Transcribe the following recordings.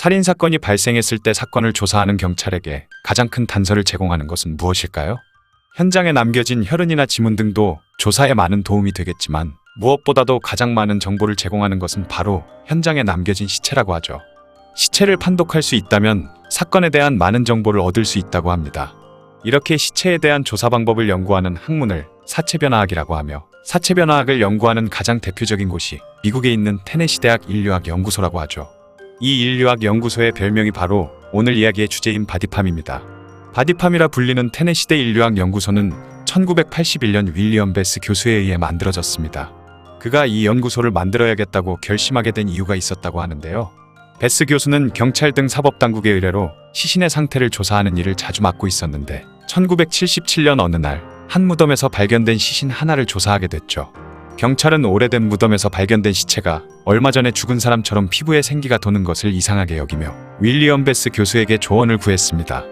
살인 사건이 발생했을 때 사건을 조사하는 경찰에게 가장 큰 단서를 제공하는 것은 무엇일까요? 현장에 남겨진 혈흔이나 지문 등도 조사에 많은 도움이 되겠지만 무엇보다도 가장 많은 정보를 제공하는 것은 바로 현장에 남겨진 시체라고 하죠. 시체를 판독할 수 있다면 사건에 대한 많은 정보를 얻을 수 있다고 합니다. 이렇게 시체에 대한 조사 방법을 연구하는 학문을 사체변화학이라고 하며 사체변화학을 연구하는 가장 대표적인 곳이 미국에 있는 테네시 대학 인류학 연구소라고 하죠. 이 인류학 연구소의 별명이 바로 오늘 이야기의 주제인 바디팜입니다. 바디팜이라 불리는 테네시대 인류학 연구소는 1981년 윌리엄 베스 교수에 의해 만들어졌습니다. 그가 이 연구소를 만들어야겠다고 결심하게 된 이유가 있었다고 하는데요. 베스 교수는 경찰 등 사법당국의 의뢰로 시신의 상태를 조사하는 일을 자주 맡고 있었는데 1977년 어느 날 한 무덤에서 발견된 시신 하나를 조사하게 됐죠. 경찰은 오래된 무덤에서 발견된 시체가 얼마 전에 죽은 사람처럼 피부에 생기가 도는 것을 이상하게 여기며 윌리엄 베스 교수에게 조언을 구했습니다.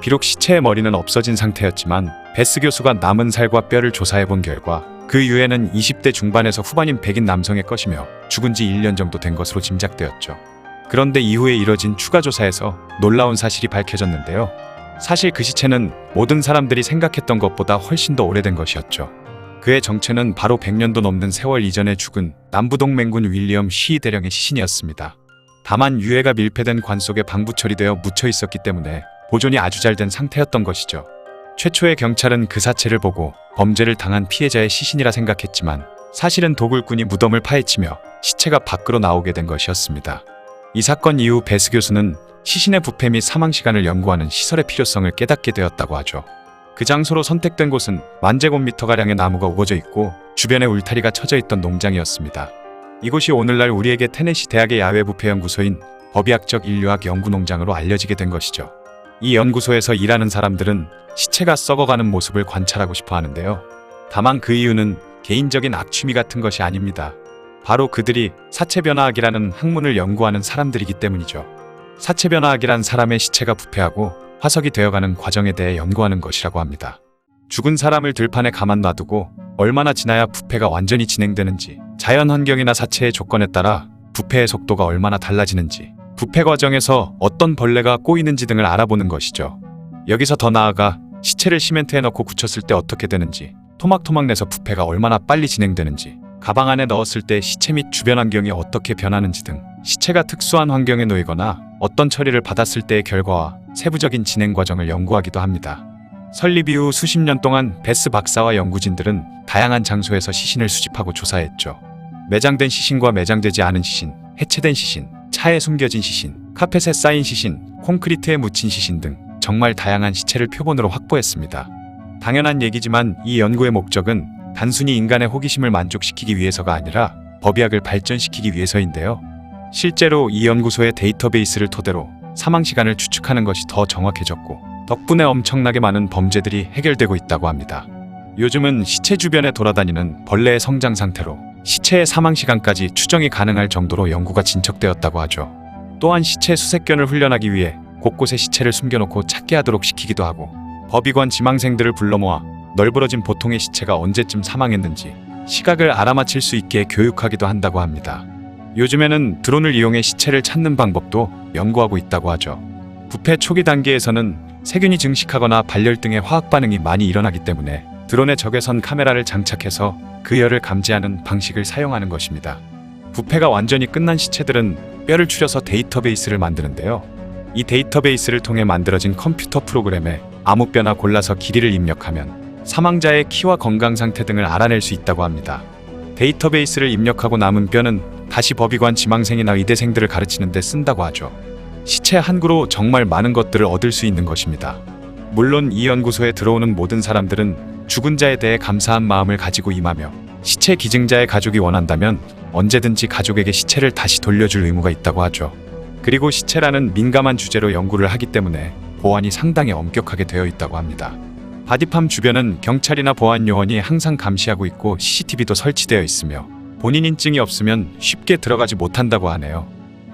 비록 시체의 머리는 없어진 상태였지만 베스 교수가 남은 살과 뼈를 조사해 본 결과 그 유해는 20대 중반에서 후반인 백인 남성의 것이며 죽은 지 1년 정도 된 것으로 짐작되었죠. 그런데 이후에 이뤄진 추가 조사에서 놀라운 사실이 밝혀졌는데요. 사실 그 시체는 모든 사람들이 생각했던 것보다 훨씬 더 오래된 것이었죠. 그의 정체는 바로 100년도 넘는 세월 이전에 죽은 남부동맹군 윌리엄 시 대령의 시신이었습니다. 다만 유해가 밀폐된 관 속에 방부 처리되어 묻혀 있었기 때문에 보존이 아주 잘 된 상태였던 것이죠. 최초의 경찰은 그 사체를 보고 범죄를 당한 피해자의 시신이라 생각했지만 사실은 도굴꾼이 무덤을 파헤치며 시체가 밖으로 나오게 된 것이었습니다. 이 사건 이후 베스 교수는 시신의 부패 및 사망 시간을 연구하는 시설의 필요성을 깨닫게 되었다고 하죠. 그 장소로 선택된 곳은 만제곱미터가량의 나무가 우거져 있고 주변에 울타리가 쳐져 있던 농장이었습니다. 이곳이 오늘날 우리에게 테네시 대학의 야외 부패 연구소인 법의학적 인류학 연구농장으로 알려지게 된 것이죠. 이 연구소에서 일하는 사람들은 시체가 썩어가는 모습을 관찰하고 싶어 하는데요. 다만 그 이유는 개인적인 악취미 같은 것이 아닙니다. 바로 그들이 사체변화학이라는 학문을 연구하는 사람들이기 때문이죠. 사체변화학이란 사람의 시체가 부패하고 화석이 되어가는 과정에 대해 연구하는 것이라고 합니다. 죽은 사람을 들판에 가만 놔두고 얼마나 지나야 부패가 완전히 진행되는지, 자연 환경이나 사체의 조건에 따라 부패의 속도가 얼마나 달라지는지, 부패 과정에서 어떤 벌레가 꼬이는지 등을 알아보는 것이죠. 여기서 더 나아가 시체를 시멘트에 넣고 굳혔을 때 어떻게 되는지, 토막토막 내서 부패가 얼마나 빨리 진행되는지, 가방 안에 넣었을 때 시체 및 주변 환경이 어떻게 변하는지 등 시체가 특수한 환경에 놓이거나 어떤 처리를 받았을 때의 결과와 세부적인 진행 과정을 연구하기도 합니다. 설립 이후 수십 년 동안 베스 박사와 연구진들은 다양한 장소에서 시신을 수집하고 조사했죠. 매장된 시신과 매장되지 않은 시신, 해체된 시신, 차에 숨겨진 시신, 카펫에 쌓인 시신, 콘크리트에 묻힌 시신 등 정말 다양한 시체를 표본으로 확보했습니다. 당연한 얘기지만 이 연구의 목적은 단순히 인간의 호기심을 만족시키기 위해서가 아니라 법의학을 발전시키기 위해서인데요. 실제로 이 연구소의 데이터베이스를 토대로 사망 시간을 추측하는 것이 더 정확해졌고 덕분에 엄청나게 많은 범죄들이 해결되고 있다고 합니다. 요즘은 시체 주변에 돌아다니는 벌레의 성장 상태로 시체의 사망 시간까지 추정이 가능할 정도로 연구가 진척되었다고 하죠. 또한 시체 수색견을 훈련하기 위해 곳곳에 시체를 숨겨놓고 찾게 하도록 시키기도 하고 법의관 지망생들을 불러 모아 널브러진 보통의 시체가 언제쯤 사망했는지 시각을 알아맞힐 수 있게 교육하기도 한다고 합니다. 요즘에는 드론을 이용해 시체를 찾는 방법도 연구하고 있다고 하죠. 부패 초기 단계에서는 세균이 증식하거나 발열 등의 화학 반응이 많이 일어나기 때문에 드론에 적외선 카메라를 장착해서 그 열을 감지하는 방식을 사용하는 것입니다. 부패가 완전히 끝난 시체들은 뼈를 추려서 데이터베이스를 만드는데요. 이 데이터베이스를 통해 만들어진 컴퓨터 프로그램에 아무 뼈나 골라서 길이를 입력하면 사망자의 키와 건강 상태 등을 알아낼 수 있다고 합니다. 데이터베이스를 입력하고 남은 뼈는 다시 법의관 지망생이나 의대생들을 가르치는 데 쓴다고 하죠. 시체 한 구로 정말 많은 것들을 얻을 수 있는 것입니다. 물론 이 연구소에 들어오는 모든 사람들은 죽은 자에 대해 감사한 마음을 가지고 임하며 시체 기증자의 가족이 원한다면 언제든지 가족에게 시체를 다시 돌려줄 의무가 있다고 하죠. 그리고 시체라는 민감한 주제로 연구를 하기 때문에 보안이 상당히 엄격하게 되어 있다고 합니다. 바디팜 주변은 경찰이나 보안 요원이 항상 감시하고 있고 CCTV도 설치되어 있으며 본인 인증이 없으면 쉽게 들어가지 못한다고 하네요.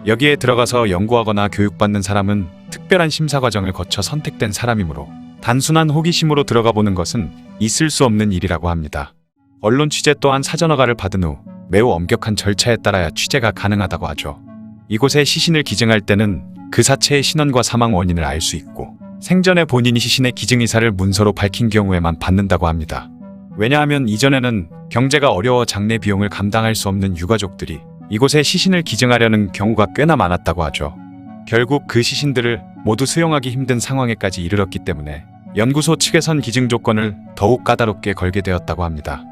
여기에 들어가서 연구하거나 교육받는 사람은 특별한 심사 과정을 거쳐 선택된 사람이므로 단순한 호기심으로 들어가 보는 것은 있을 수 없는 일이라고 합니다. 언론 취재 또한 사전 허가를 받은 후 매우 엄격한 절차에 따라야 취재가 가능하다고 하죠. 이곳에 시신을 기증할 때는 그 사체의 신원과 사망 원인을 알 수 있고 생전에 본인이 시신의 기증이사를 문서로 밝힌 경우에만 받는다고 합니다. 왜냐하면 이전에는 경제가 어려워 장례 비용을 감당할 수 없는 유가족들이 이곳에 시신을 기증하려는 경우가 꽤나 많았다고 하죠. 결국 그 시신들을 모두 수용하기 힘든 상황에까지 이르렀기 때문에 연구소 측에선 기증 조건을 더욱 까다롭게 걸게 되었다고 합니다.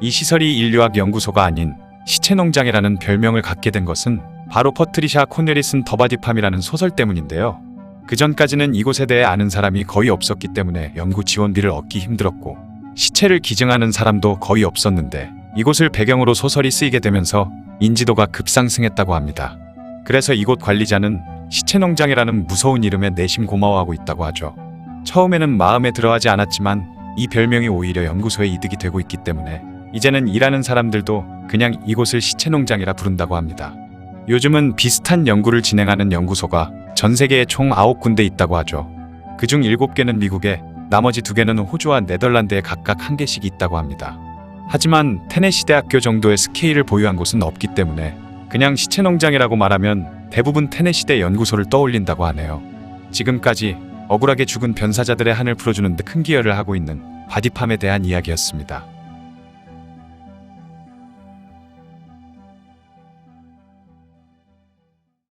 이 시설이 인류학 연구소가 아닌 시체 농장이라는 별명을 갖게 된 것은 바로 퍼트리샤 코넬이 쓴 더바디팜이라는 소설 때문인데요. 그 전까지는 이곳에 대해 아는 사람이 거의 없었기 때문에 연구 지원비를 얻기 힘들었고 시체를 기증하는 사람도 거의 없었는데 이곳을 배경으로 소설이 쓰이게 되면서 인지도가 급상승했다고 합니다. 그래서 이곳 관리자는 시체 농장이라는 무서운 이름에 내심 고마워하고 있다고 하죠. 처음에는 마음에 들어하지 않았지만 이 별명이 오히려 연구소에 이득이 되고 있기 때문에 이제는 일하는 사람들도 그냥 이곳을 시체 농장이라 부른다고 합니다. 요즘은 비슷한 연구를 진행하는 연구소가 전 세계에 총 9군데 있다고 하죠. 그중 7개는 미국에 나머지 2개는 호주와 네덜란드에 각각 한 개씩 있다고 합니다. 하지만 테네시 대학교 정도의 스케일을 보유한 곳은 없기 때문에 그냥 시체 농장이라고 말하면 대부분 테네시대 연구소를 떠올린다고 하네요. 지금까지 억울하게 죽은 변사자들의 한을 풀어주는 데 큰 기여를 하고 있는 바디팜에 대한 이야기였습니다.